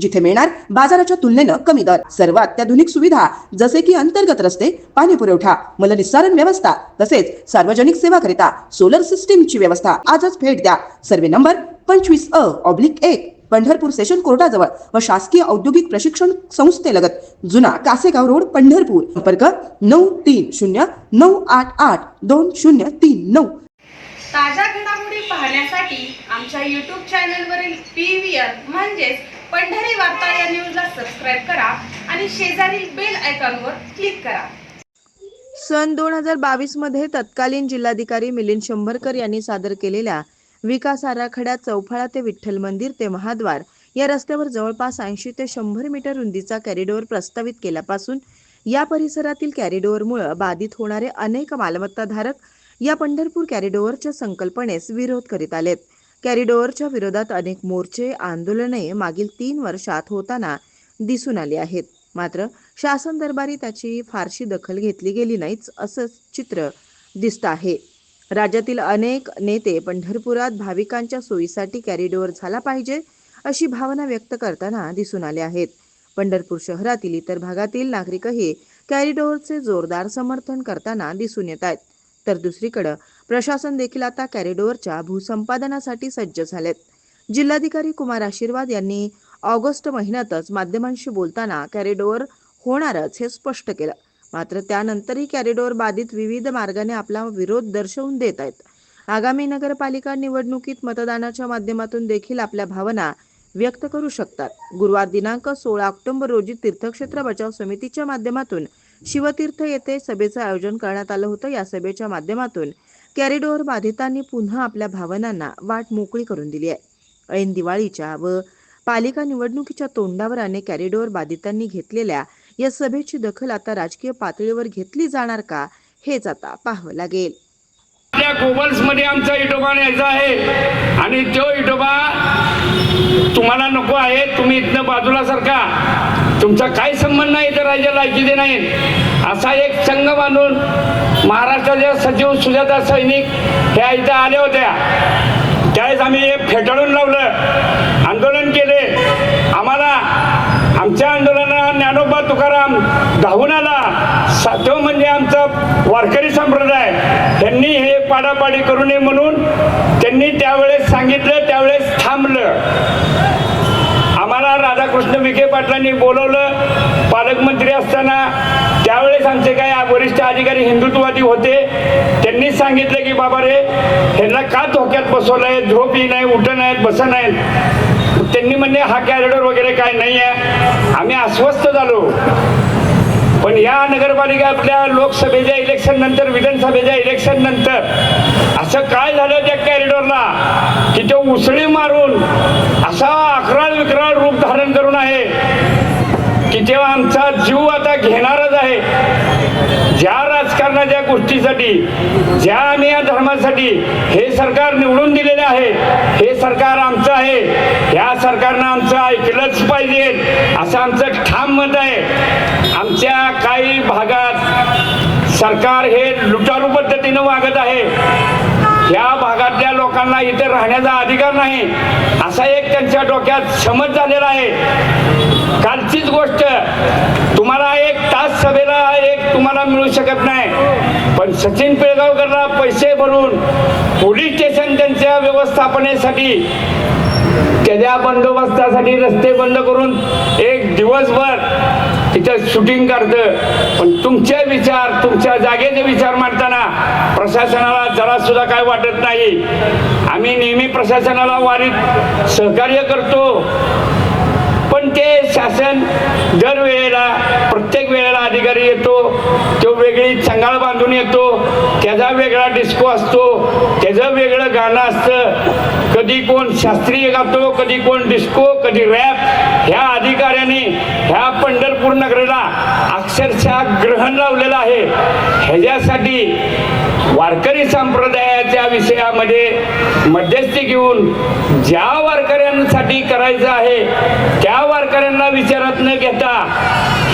जिथे मिळणार बाजाराच्या तुलनेनं कमी दर. सर्व अत्याधुनिक सुविधा जसे की अंतर्गत रस्ते पाणी पुरवठा मलनिस्सारण व्यवस्था तसेच सार्वजनिक सेवाकरिता सोलर सिस्टीमची व्यवस्था आजच भेट द्या. सर्वे नंबर पंचवीस अ ऑब्लिक एक पंढरपूर सेशन कोर्टाजवळ व शासकीय औद्योगिक प्रशिक्षण संस्थेलगत जुना कासेगाव रोड पंढरपूर. संपर्क नऊ तीन शून्य नऊ आठ आठ दोन शून्य तीन नऊ. ताज्या घडामोडी पाहण्यासाठी आमच्या यूट्यूब चॅनलवरील पी व्ही आर म्हणजेच पंढरी वार्ता या न्यूजला सबस्क्राईब करा आणि शेजारील बेल आयकॉनवर क्लिक करा. सन दोन हजार बावीसमध्ये तत्कालीन जिल्हाधिकारी मिलिंद शंभरकर यांनी सादर केलेल्या विकास आराखड्यात चौफाळा ते विठ्ठल मंदिर ते महाद्वार या रस्त्यावर जवळपास ऐंशी ते शंभर मीटर रुंदीचा कॅरिडोअर प्रस्तावित केल्यापासून या परिसरातील कॅरिडोअरमुळे बाधित होणारे अनेक मालमत्ताधारक या पंढरपूर कॅरिडोअरच्या संकल्पनेस विरोध करीत आलेत. कॅरिडोअरच्या विरोधात अनेक मोर्चे आंदोलने मागील तीन वर्षात होताना दिसून आली आहेत. मात्र शासन दरबारी त्याची फारशी दखल घेतली गेली नाहीच असं चित्र दिसतं आहे. राज्यातील अनेक नेते पंढरपुरात भाविकांच्या सोयीसाठी कॅरिडोअर झाला पाहिजे अशी भावना व्यक्त करताना दिसून आले आहेत. पंढरपूर शहरातील इतर भागातील नागरिकही कॅरिडोअरचे जोरदार समर्थन करताना दिसून येत आहेत. तर दुसरीकडं प्रशासन देखील आता कॅरिडोरच्या भूसंपादनासाठी सज्ज झालेत. जिल्हाधिकारी कुमार आशीर्वाद यांनी ऑगस्ट महिन्यातच माध्यमांशी बोलताना कॅरिडोर होणारच हे स्पष्ट केलं. मात्र त्यानंतरही कॅरिडोर बाधित विविध मार्गाने आपला विरोध दर्शवून देत आहेत. आगामी नगरपालिका निवडणुकीत मतदानाच्या माध्यमातून देखील आपल्या भावना व्यक्त करू शकतात. गुरुवार दिनांक सोळा ऑक्टोबर रोजी तीर्थक्षेत्र बचाव समितीच्या माध्यमातून शिवतीर्थ येथे सभेचं आयोजन करण्यात आलं होतं. या सभेच्या माध्यमातून कॅरिडोअर बाधितांनी पुन्हा आपल्या भावनांना वाट मोकळी करून दिली आहे. ऐन दिवाळीच्या व पालिका निवडणुकीच्या तोंडावर अनेक कॅरिडोअर बाधितांनी घेतलेल्या या सभेची दखल आता राजकीय पातळीवर घेतली जाणार का हेच आता पाहावं लागेल. त्या गोबल्समध्ये आमचा इटोबा न्यायचा आहे. आणि तो इटोबा तुम्हाला नको आहे. तुम्ही इथनं बाजूला सरका. तुमचा काय संबंध नाही तर राज्याला लायकीचे नाही असा एक संघ बांधून महाराष्ट्राच्या सचिव सुजाता सैनिक ह्या इथं आल्या होत्या त्यावेळेस आम्ही हे फेटाळून लावलं आंदोलन केले. आम्हाला आमच्या आंदोलनाला ज्ञानोबा तुकाराम धावून आला. तो म्हणजे आमचा वारकरी संप्रदाय. त्यांनी हे पाडापाडी करू नये म्हणून त्यांनी त्यावेळेस सांगितलं त्यावेळेस थांबलं. विखे पाटलांनी बोलवलं. पालकमंत्री असताना त्यावेळेस आमचे काही वरिष्ठ अधिकारी हिंदुत्ववादी होते. त्यांनी सांगितलं की बाबा रे ह्यांना का धोक्यात बसवलंय? झोप ही नाही उठ नाहीत बस नाहीत. त्यांनी म्हणले हा कॅरिडॉर वगैरे काय नाही आहे आम्ही अस्वस्थ झालो. पण या नगरपालिका आपल्या लोकसभेच्या इलेक्शन नंतर विधानसभेच्या इलेक्शन नंतर असं काय झालं त्या कॅरिडॉरला त्यांच्या उसळी मारून असा अकराळ विक्राळ रूप धारण करून आहे की तेव्हा आमचा जीव आता घेणारच आहे. ज्या राजकारणाच्या गोष्टीसाठी ज्या आम्ही या धर्मासाठी हे सरकार निवडून दिलेले आहे हे सरकार आमचं आहे या सरकारनं आमचं ऐकलंच पाहिजे असं आमचं ठाम मत आहे. आमच्या काही भागात सरकार हे लुटारू पद्धतीनं वागत आहे. या लोकांना इथे राहण्याचा अधिकार नाही. असा एक त्यांच्या डोक्यात समज झालेला आहे. कालचीच गोष्ट तुम्हाला एक तास सभेला एक तुम्हाला मिळू शकत नाही. पण सचिन पिळगावकरला पैसे भरून पोलीस स्टेशन त्यांच्या व्यवस्थापनेसाठी त्याच्या बंदोबस्तासाठी रस्ते बंद करून एक दिवसभर तिथं शूटिंग करतं. पण तुमचे विचार तुमच्या जागेचे विचार मांडताना प्रशासनाला जरा सुद्धा काय वाटत नाही. आम्ही नेहमी प्रशासनाला वारीत सहकार्य करतो. पण ते शासन दरवेळेला प्रत्येक वेळेला अधिकारी येतो तो वेगळी चंगाळ बांधून येतो त्याचा वेगळा डिस्को असतो त्याचं वेगळं गाणं असतं. कधी कोण शास्त्रीय गातो कधी कोण डिस्को कधी रॅप ह्या अधिकाऱ्याने ह्या पंढरपूर नगरीला अक्षरशः ग्रहण लावलेलं आहे. ह्याच्यासाठी वारकरी संप्रदाय संप्रदायाच्या विषयामध्ये मध्यस्थी घेऊन ज्या वारकऱ्यांसाठी करायचं आहे त्या वारकऱ्यांना विचारात न घेता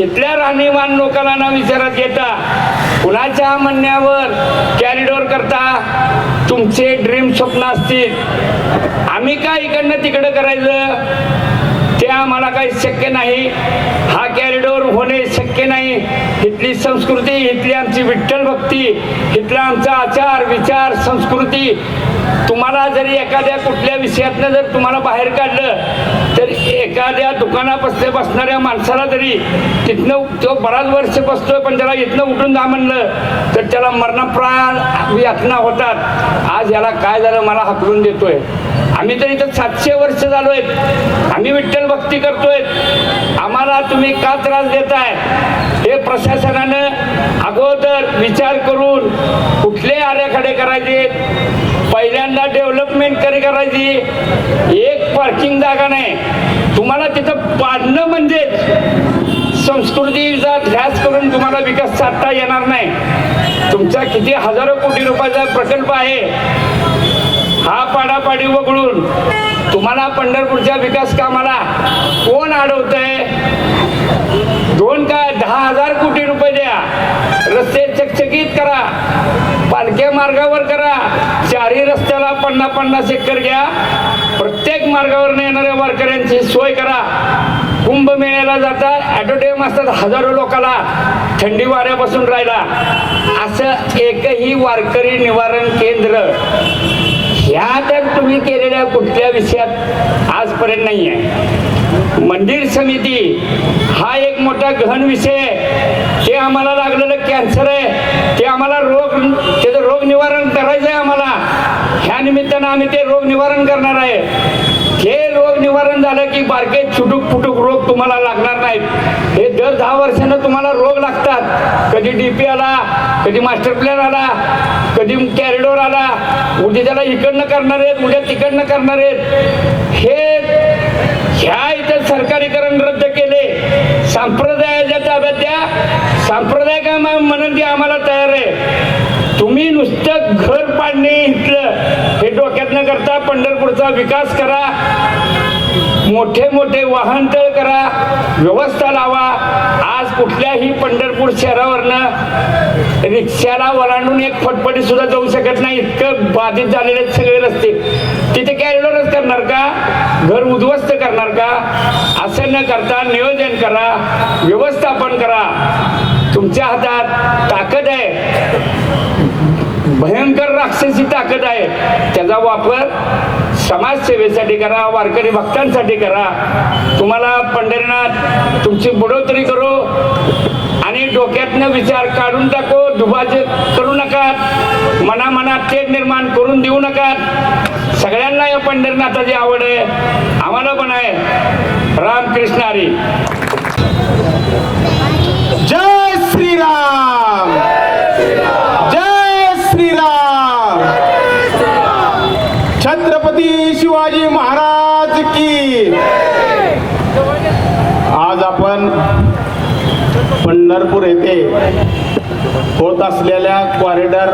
इथल्या राहणीमान लोकांना विचारात घेता कुणाच्या म्हणण्यावर कॅरिडोर करता तुमचे ड्रीम स्वप्न असतील. आम्ही काय इकडनं तिकडं करायचं? आम्हाला काही शक्य नाही. हा कॅरिडोर होणे शक्य नाही. इथली संस्कृती इथली आमची विठ्ठल भक्ती इथला आमचा आचार विचार संस्कृती. तुम्हाला जरी एखाद्या कुठल्या विषयातनं जर तुम्हाला बाहेर काढलं तर एखाद्या दुकानापासून बसणाऱ्या माणसाला जरी तिथनं तो बराच वर्ष बसतोय पण त्याला इथनं उठून जा म्हणलं तर त्याला मरणप्राण यातना होतात. आज याला काय झालं मला हकलून देतोय. आम्ही तर इथं सातशे वर्ष झालोय. आम्ही विठ्ठल भक्ती करतोय. आम्हाला तुम्ही का त्रास देताय? हे प्रशासनानं अगोदर विचार करून कुठले आरेखडे करायचे? पहिल्यांदा डेव्हलपमेंट करी करायची? एक पार्किंग जागा नाही. तुम्हाला तिथं पाडणं म्हणजेच संस्कृतीचा ध्यास करून तुम्हाला विकास साधता येणार नाही. तुमचा किती हजारो कोटी रुपयाचा प्रकल्प आहे. हा पाडापाडी वगळून तुम्हाला पंढरपूरच्या विकास कामाला कोण अडवतंय? दोन काय? दहा हजार कोटी रुपये द्या. रस्ते चकचकीत करा. पालख्या मार्गावर करा. चारही रस्त्याला पन्नास पन्नास एकर घ्या. प्रत्येक मार्गावर येणाऱ्या वारकऱ्यांची सोय करा. कुंभमेळ्याला जातात ॲटोटेम असतात हजारो लोकाला. थंडी वाऱ्यापासून राहिला. असं एकही वारकरी निवारण केंद्र केलेल्या कुठल्या विषयात आजपर्यंत नाही आहे मंदिर समिती हा एक मोठा गहन विषय आहे. ते आम्हाला लागलेलं कॅन्सर आहे. ते आम्हाला रोग त्याचं रोग निवारण करायचं आहे आम्हाला. ह्या निमित्तानं आम्ही ते रोग निवारण करणार आहे. हे रोग निवारण झालं की बारके छुटूक फुटूक रोग तुम्हाला लागणार नाहीत. हे दर दहा वर्षानं तुम्हाला रोग लागतात. कधी डीपी आला कधी मास्टर प्लॅन आला कधी कॅरिडोर आला. उद्या त्याला इकडनं करणार आहेत उद्या तिकडनं करणार आहेत. हे ह्या इथं सरकारीकरण रद्द केले. संप्रदायाच्या ताब्यात द्या. संप्रदाय काय म्हणून ती आम्हाला तयार आहे. तुम्ही नुसतं घर पाडणे हे डोक्यात न करता पंढरपूरचा विकास करा मोठे मोठे वाहनतळ करा व्यवस्था लावा. आज कुठल्याही पंढरपूर शहरावरनं रिक्षाला वरांडून एक फटफटी सुद्धा जाऊ शकत नाही इतकं बाधित झालेले सगळे रस्ते. तिथे कॅरिडोरच करणार का? घर उद्ध्वस्त करणार का? असं न करता नियोजन करा व्यवस्थापन करा. तुमच्या हातात ताकद आहे. भयंकर राक्षसी ताकद आहे. त्याचा वापर समाजसेवेसाठी करा वारकरी भक्तांसाठी करा. तुम्हाला पंढरीनाथ तुमची बुडोतरी करो आणि डोक्यातनं विचार काढून टाको दुभाचे करू नका मनामनात तेज निर्माण करून देऊ नका सगळ्यांना या पंढरीनाथाची आवड आहे. आम्हाला पण आहे. रामकृष्ण हरी. जय श्रीराम जय श्रीराम छत्रपती शिवाजी महाराज की आज आपण पंढरपूर येथे होत असलेल्या कॉरिडॉर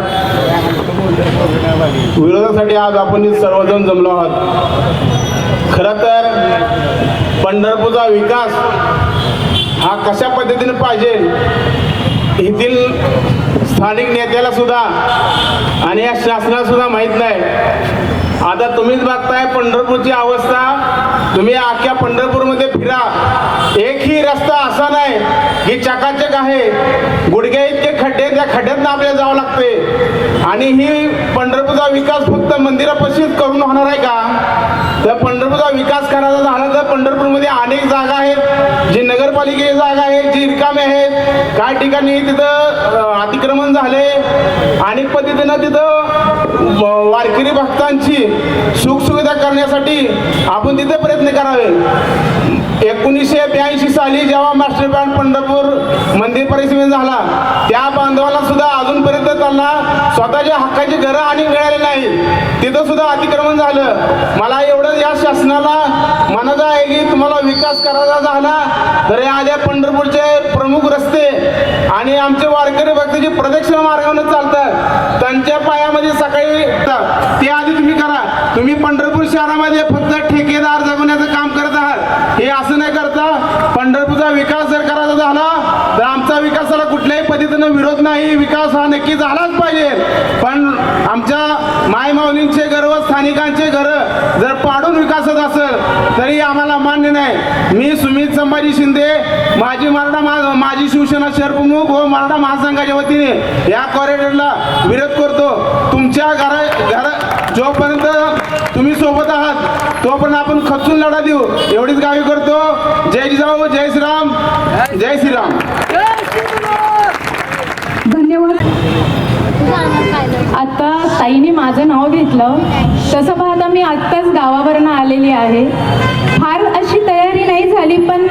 विरोधासाठी आज आपण सर्वजण जमलो आहोत. खरं तर पंढरपूरचा विकास हा कशा पद्धतीने पाहिजे येथील स्थानिक नेत्याला सुद्धा आणि या शासनाला सुद्धा माहीत नाही. आता तुम्हीच बघताय पंढरपूरची अवस्था. तुम्ही अख्ख्या पंढरपूरमध्ये फिरा. एकही रस्ता असा नाही की चकाचक आहे. गुडघ्या इतके खड्डे त्या खड्ड्यात आपल्याला जावं लागते आणि ही पंढरपूरचा विकास फक्त मंदिरापाशीच करून होणार आहे का? तर पंढरपूरचा विकास करायचा झाला तर पंढरपूरमध्ये अनेक जागा आहेत. जी नगरपालिकेची जागा आहेत जी रिकामे आहेत. काही ठिकाणी तिथं अतिक्रमण झाले अनेक पद्धतीनं तिथं वारकरी भक्तांची सुखसुविधा करण्यासाठी आपण तिथे प्रयत्न करावे. एकोणीसशे ब्याऐंशी साली जेव्हा मास्टर बँड पंढरपूर मंदिर परिसर झाला त्या बांधवाला सुद्धा अजूनपर्यंत त्यांना स्वतःच्या हक्काची घरं आणि मिळाली नाही तिथं सुद्धा अतिक्रमण झालं. मला एवढं या शासनाला म्हणायचं आहे की तुम्हाला विकास करायचा झाला तर या आल्या पंढरपूरचे प्रमुख रस्ते आणि आमचे वारकरी भक्ताची प्रदक्षिणा मार्गाने चालतात. त्यांच्या पायामध्ये सकाळी ते आधी तुम्ही करा. तुम्ही पंढरपूर शहरामध्ये फक्त ठेकेदार जगवण्याचं काम करत आहात. हे असं नाही करता. पंढरपूरचा विकास जर करायचा झाला तर आमचा विकासाला कुठल्याही पद्धतीनं विरोध नाही. विकास हा नक्की झालाच पाहिजे. पण आमच्या मायमाऊलींचे घर व स्थानिकांचे घर जर पाडून विकासत असेल तरी आम्हाला मान्य नाही. मी सुमित संभाजी शिंदे माजी मराठा महा माजी शिवसेना शहर प्रमुख व मराठा महासंघाच्या वतीने या कॉरिडॉरला विरोध करतो. तुमच्या घरा घरा जोपर्यंत तुम्ही सोबत आहात तोपर्यंत आपण खचून लढा देऊ. एवढीच गावी करतो. जय जिजाऊ जय श्रीराम. जय श्रीराम. आता ताईने माझं नाव घेतलं. तसं पाहता मी आत्ताच गावावरनं आलेली आहे. फार अशी तयारी नाही झाली पण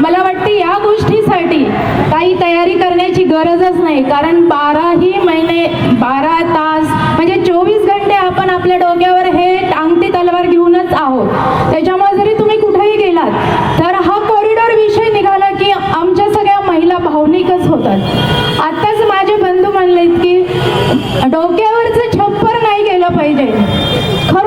मला वाटते या गोष्टीसाठी काही तयारी करण्याची गरजच नाही. कारण बाराही महिने बारा तास म्हणजे चोवीस घंटे आपण आपल्या डोक्यावर हे टांगती तलवार घेऊनच आहोत. त्याच्यामुळे जरी तुम्ही कुठेही गेलात तर हा कॉरिडॉर विषय निघाला की आमच्या सगळ्या महिला भावनिकच होतात आत्ताच माझे बंधू म्हणलेत की डोक्यावरचं छप्पर नाही गेलं पाहिजे. खरं